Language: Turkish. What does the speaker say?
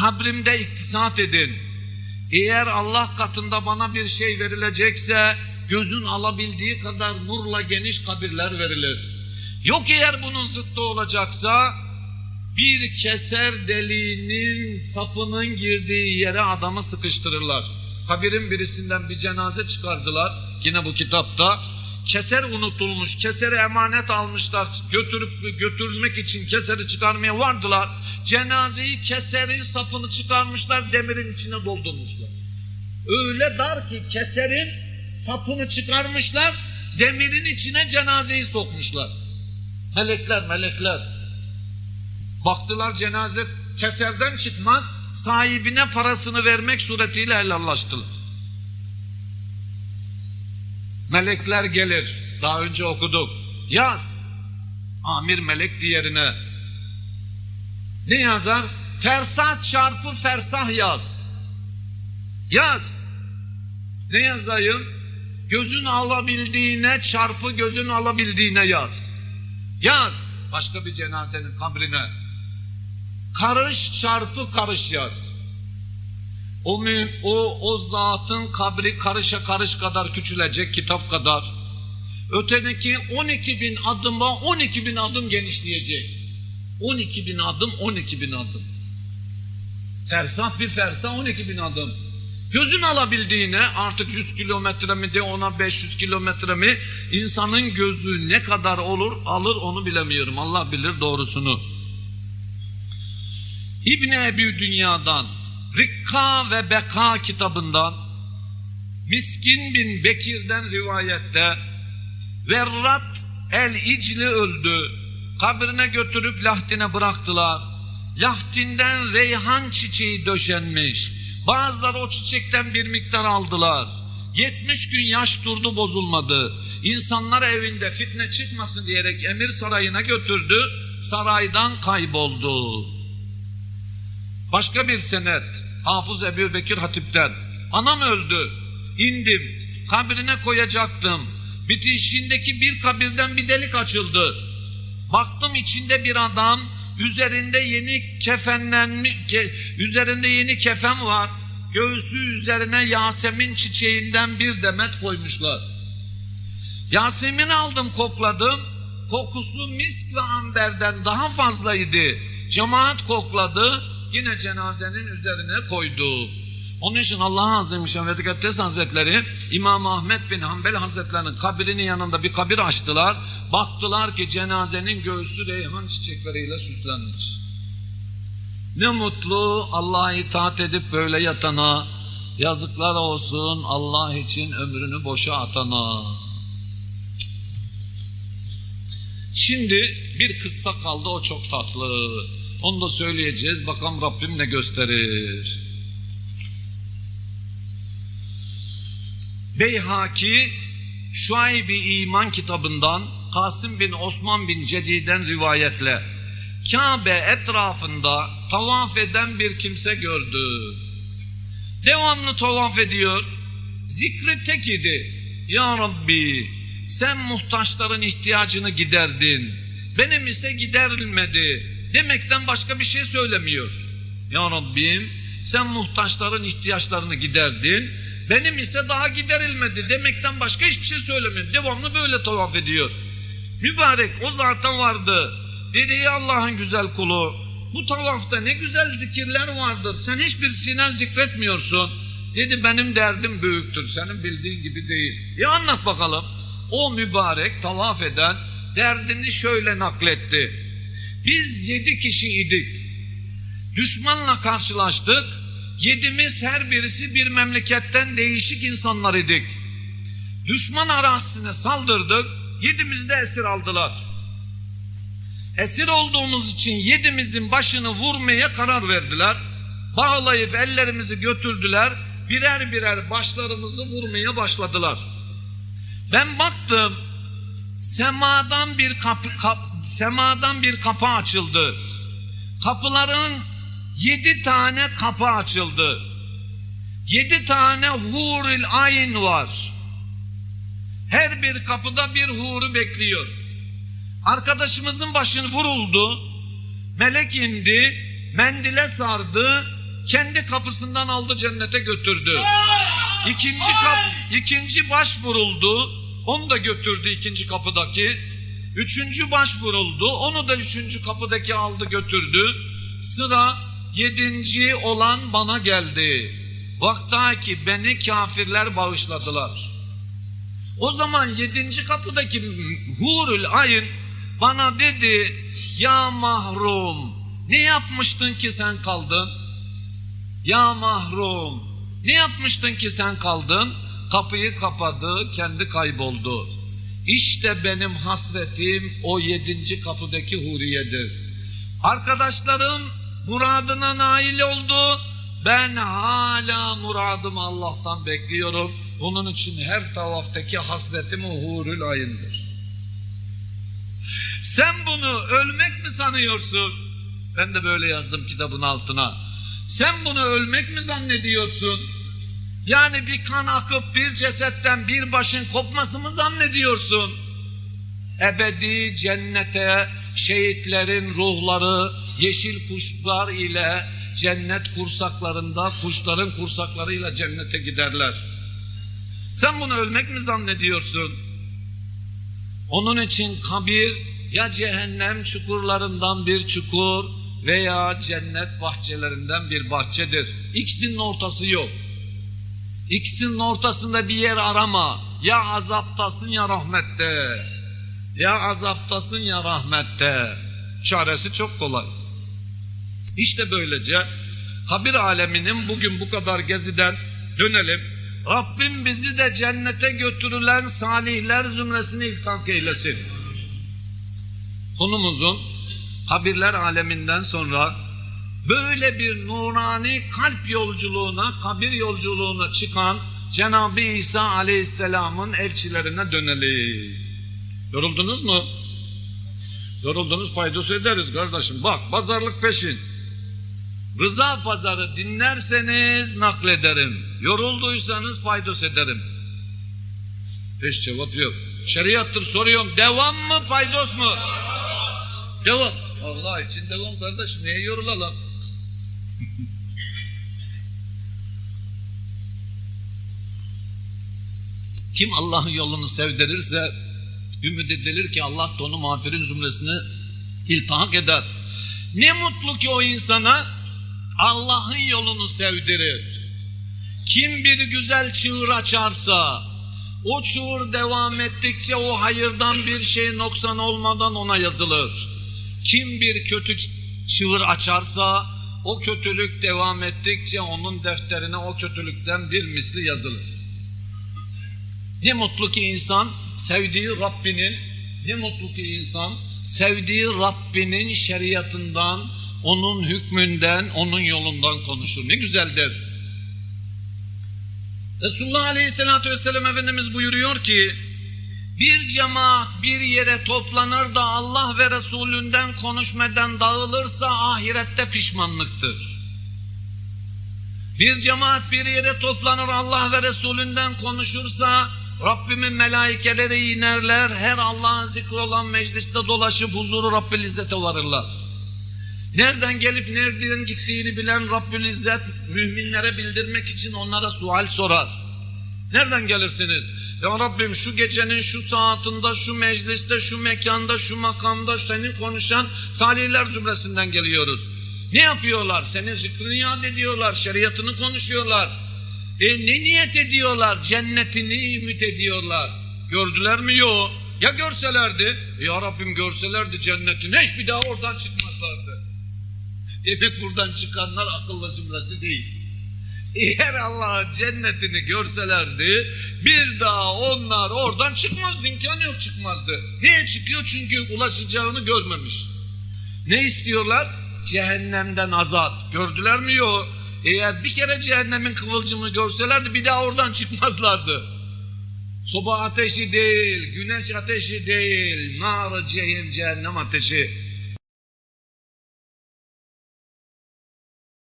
kabrimde iktisat edin. Eğer Allah katında bana bir şey verilecekse gözün alabildiği kadar nurla geniş kabirler verilir. Yok eğer bunun zıttı olacaksa bir keser deliğinin sapının girdiği yere adamı sıkıştırırlar. Kabirin birisinden bir cenaze çıkardılar. Yine bu kitapta. Keser unutulmuş, keseri emanet almışlar. Götürüp götürmek için keseri çıkarmaya vardılar. Cenazeyi keserin sapını çıkarmışlar, demirin içine doldurmuşlar. Öyle dar ki keserin sapını çıkarmışlar, demirin içine cenazeyi sokmuşlar. Melekler, melekler. Baktılar cenaze keserden çıkmaz, sahibine parasını vermek suretiyle helallaştılar. Melekler gelir. Daha önce okuduk. Yaz. Amir melek diğerine. Ne yazar? Fersah çarpı fersah yaz. Yaz. Ne yazayım? Gözün alabildiğine çarpı gözün alabildiğine yaz. Yaz. Başka bir cenazenin kabrine. Karış çarpı karış yaz. O, o, o zatın kabri karışa karış kadar küçülecek kitap kadar. Ötedeki 12 bin adıma 12 bin adım genişleyecek. 12 bin adım 12 bin adım. Fersah bir fersah 12 bin adım. Gözün alabildiğine artık 100 kilometre mi de ona 500 kilometre mi insanın gözü ne kadar olur alır onu bilemiyorum. Allah bilir doğrusunu. İbni Ebi Dünya'dan Rikka ve Beka kitabından Miskin bin Bekir'den rivayette Verrat el-İcli öldü. Kabrine götürüp lahtine bıraktılar. Lahtinden reyhan çiçeği döşenmiş. Bazıları o çiçekten bir miktar aldılar. 70 gün yaş durdu bozulmadı. İnsanlar evinde fitne çıkmasın diyerek emir sarayına götürdü. Saraydan kayboldu. Başka bir senet. Hafız Ebu Bekir Hatip'ten. Anam öldü. İndim. Kabrine koyacaktım. Bitişindeki bir kabirden bir delik açıldı. Baktım içinde bir adam. Üzerinde yeni kefenlenmiş, ke, üzerinde yeni kefen var. Göğsü üzerine Yasemin çiçeğinden bir demet koymuşlar. Yasemin aldım kokladım. Kokusu misk ve amberden daha fazlaydı. Cemaat kokladı. Yine cenazenin üzerine koydu. Onun için Allah Azimüşşan ve Dikkattes Hazretleri İmam Ahmet bin Hanbel Hazretlerinin kabrinin yanında bir kabir açtılar. Baktılar ki cenazenin göğsü reyhan çiçekleriyle süslenmiş. Ne mutlu Allah'a itaat edip böyle yatana. Yazıklar olsun Allah için ömrünü boşa atana. Şimdi bir kıssa kaldı o çok tatlı. Onu da söyleyeceğiz. Bakalım Rabbim ne gösterir. Beyhaki Şuayb-i İman kitabından Kasım bin Osman bin Cedi'den rivayetle Kabe etrafında tavaf eden bir kimse gördü. Devamlı tavaf ediyor. Zikri tek idi. Ya Rabbi sen muhtaçların ihtiyacını giderdin. Benim ise giderilmedi. Demekten başka bir şey söylemiyor. Ya Rabbim sen muhtaçların ihtiyaçlarını giderdin. Benim ise daha giderilmedi demekten başka hiçbir şey söylemiyor. Devamlı böyle tavaf ediyor. Mübarek o zaten vardı. Dedi ya Allah'ın güzel kulu bu tavafta ne güzel zikirler vardır. Sen hiçbirisinden zikretmiyorsun. Dedi benim derdim büyüktür. Senin bildiğin gibi değil. Ya anlat bakalım. O mübarek tavaf eden derdini şöyle nakletti. Biz yedi kişi idik. Düşmanla karşılaştık. Yedimiz her birisi bir memleketten değişik insanlar idik. Düşman arazisine saldırdık. Yedimiz de esir aldılar. Esir olduğumuz için yedimizin başını vurmaya karar verdiler. Bağlayıp ellerimizi götürdüler. Birer birer başlarımızı vurmaya başladılar. Ben baktım semadan bir kapı kap, semadan bir kapı açıldı. Kapıların yedi tane kapı açıldı. Yedi tane huril ayn var. Her bir kapıda bir huru bekliyor. Arkadaşımızın başını vuruldu. Melek indi, mendile sardı, kendi kapısından aldı cennete götürdü. İkinci kap, ikinci baş vuruldu. Onu da götürdü ikinci kapıdaki. Üçüncü baş vuruldu. Onu da üçüncü kapıdaki aldı götürdü. Sıra yedinci olan bana geldi. Vakta ki beni kafirler bağışladılar. O zaman yedinci kapıdaki Hurul Ayın bana dedi ya mahrum ne yapmıştın ki sen kaldın? Ya mahrum ne yapmıştın ki sen kaldın? Kapıyı kapadı kendi kayboldu. İşte benim hasretim o yedinci kapıdaki huriyedir. Arkadaşlarım muradına nail oldu. Ben hala muradımı Allah'tan bekliyorum. Bunun için her tavaftaki hasretim o hurul ayındır. Sen bunu ölmek mi sanıyorsun? Ben de böyle yazdım kitabın altına. Sen bunu ölmek mi zannediyorsun? Yani bir kan akıp bir cesetten bir başın kopması mı zannediyorsun? Ebedi cennete şehitlerin ruhları yeşil kuşlar ile cennet kursaklarında kuşların kursaklarıyla cennete giderler. Sen bunu ölmek mi zannediyorsun? Onun için kabir ya cehennem çukurlarından bir çukur veya cennet bahçelerinden bir bahçedir. İkisinin ortası yok. İkisinin ortasında bir yer arama. Ya azaptasın ya rahmette. Ya azaptasın ya rahmette. Çaresi çok kolay. İşte böylece kabir aleminin bugün bu kadar geziden dönelim. Rabbim bizi de cennete götürülen salihler zümresine iltak eylesin. Konumuzun kabirler aleminden sonra böyle bir nurani kalp yolculuğuna, kabir yolculuğuna çıkan Cenab-ı İsa Aleyhisselam'ın elçilerine dönelim. Yoruldunuz mu? Yoruldunuz paydos ederiz kardeşim. Bak pazarlık peşin. Rıza pazarı dinlerseniz naklederim. Yorulduysanız paydos ederim. Hiç cevap yok. Şeriattır soruyorum. Devam mı paydos mu? Devam. Allah için devam kardeşim. Niye yorulalım? Kim Allah'ın yolunu sevdirirse ümit edilir ki Allah da onu mağfirin zümresine iltihak eder. Ne mutlu ki o insana Allah'ın yolunu sevdirir. Kim bir güzel çığır açarsa, o çığır devam ettikçe o hayırdan bir şey noksan olmadan ona yazılır. Kim bir kötü çığır açarsa, o kötülük devam ettikçe onun defterine o kötülükten bir misli yazılır. Ne mutlu ki insan sevdiği Rabbinin, ne mutlu ki insan sevdiği Rabbinin şeriatından, onun hükmünden, onun yolundan konuşur. Ne güzeldir. Resulullah Aleyhisselatü Vesselam Efendimiz buyuruyor ki, bir cemaat bir yere toplanır da Allah ve Resulünden konuşmadan dağılırsa ahirette pişmanlıktır. Bir cemaat bir yere toplanır Allah ve Resulünden konuşursa Rabbimin melaikeleri inerler her Allah'ın zikri olan mecliste dolaşıp huzuru Rabbil İzzet'e varırlar. Nereden gelip nereden gittiğini bilen Rabbül İzzet müminlere bildirmek için onlara sual sorar. Nereden gelirsiniz? Ya Rabbim şu gecenin şu saatinde, şu mecliste, şu mekanda, şu makamda senin konuşan salihler zümresinden geliyoruz. Ne yapıyorlar? Senin zikrini yad ediyorlar, şeriatını konuşuyorlar. E ne niyet ediyorlar? Cennetini ümit ediyorlar. Gördüler mi? Yok. Ya görselerdi? Ya Rabbim görselerdi cennetini hiç bir daha oradan çıkmazlardı. Demek buradan çıkanlar akıllı zümresi değil. Eğer Allah'ın cennetini görselerdi bir daha onlar oradan çıkmazdı. imkanı yok çıkmazdı. Niye çıkıyor? Çünkü ulaşacağını görmemiş. Ne istiyorlar? Cehennemden azat. Gördüler mi? Yok. Eğer bir kere cehennemin kıvılcımını görselerdi bir daha oradan çıkmazlardı. Soba ateşi değil, güneş ateşi değil, nar cehennem ateşi.